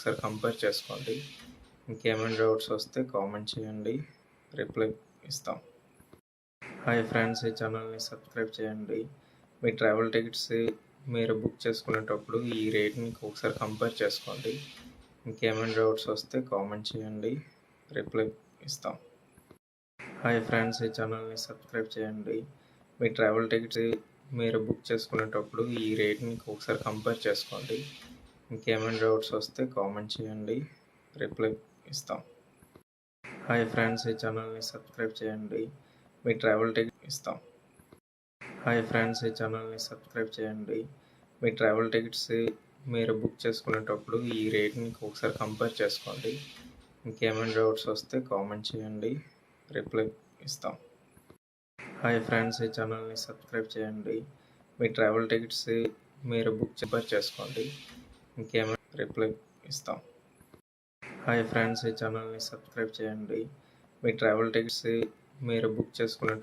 ఒకసారి కంపేర్ చేసుకోండి. ఇంకేమైనా డౌట్స్ వస్తే కామెంట్ చేయండి. రిప్లై ఇస్తాం. హాయ్ ఫ్రెండ్స్ ఈ ఛానల్ని సబ్స్క్రైబ్ చేయండి. మీ ట్రావెల్ టికెట్స్ మీరు బుక్ చేసుకునేటప్పుడు ఈ రేట్ని ఒకసారి కంపేర్ చేసుకోండి. ఇంకేమైనా డౌట్స్ వస్తే కామెంట్ చేయండి. రిప్లై ఇస్తాం. హాయ్ ఫ్రెండ్స్ ఈ ఛానల్ని సబ్స్క్రైబ్ చేయండి. మీ ట్రావెల్ టికెట్స్ మీరు బుక్ చేసుకునేటప్పుడు ఈ రేట్ని ఒకసారి కంపేర్ చేసుకోండి. ఇంకేమైనా డౌట్స్ వస్తే కామెంట్ చేయండి. రిప్లై ఇస్తాం. హాయ్ ఫ్రెండ్స్ ఈ ఛానల్ని సబ్స్క్రైబ్ చేయండి. మీ ట్రావెల్ టికెట్ ఇస్తాం. హాయ్ ఫ్రెండ్స్ ఈ ఛానల్ని సబ్స్క్రైబ్ చేయండి. మీ ట్రావెల్ టికెట్స్ మీరు బుక్ చేసుకునేటప్పుడు ఈ రేట్ని ఒకసారి కంపేర్ చేసుకోండి. ఇంకేమైనా డౌట్స్ వస్తే కామెంట్ చేయండి. రిప్లై ఇస్తాం. హాయ్ ఫ్రెండ్స్ ఈ ఛానల్ని సబ్స్క్రైబ్ చేయండి. మీ ట్రావెల్ టికెట్స్ మీరు బుక్ కంపేర్ చేసుకోండి. ఇంకేమైనా రిప్లై ఇస్తాం. హాయ్ ఫ్రెండ్స్ ఈ ఛానల్ని సబ్స్క్రైబ్ చేయండి. మీ ట్రావెల్ టికెట్స్ మీరు బుక్ చేసుకునే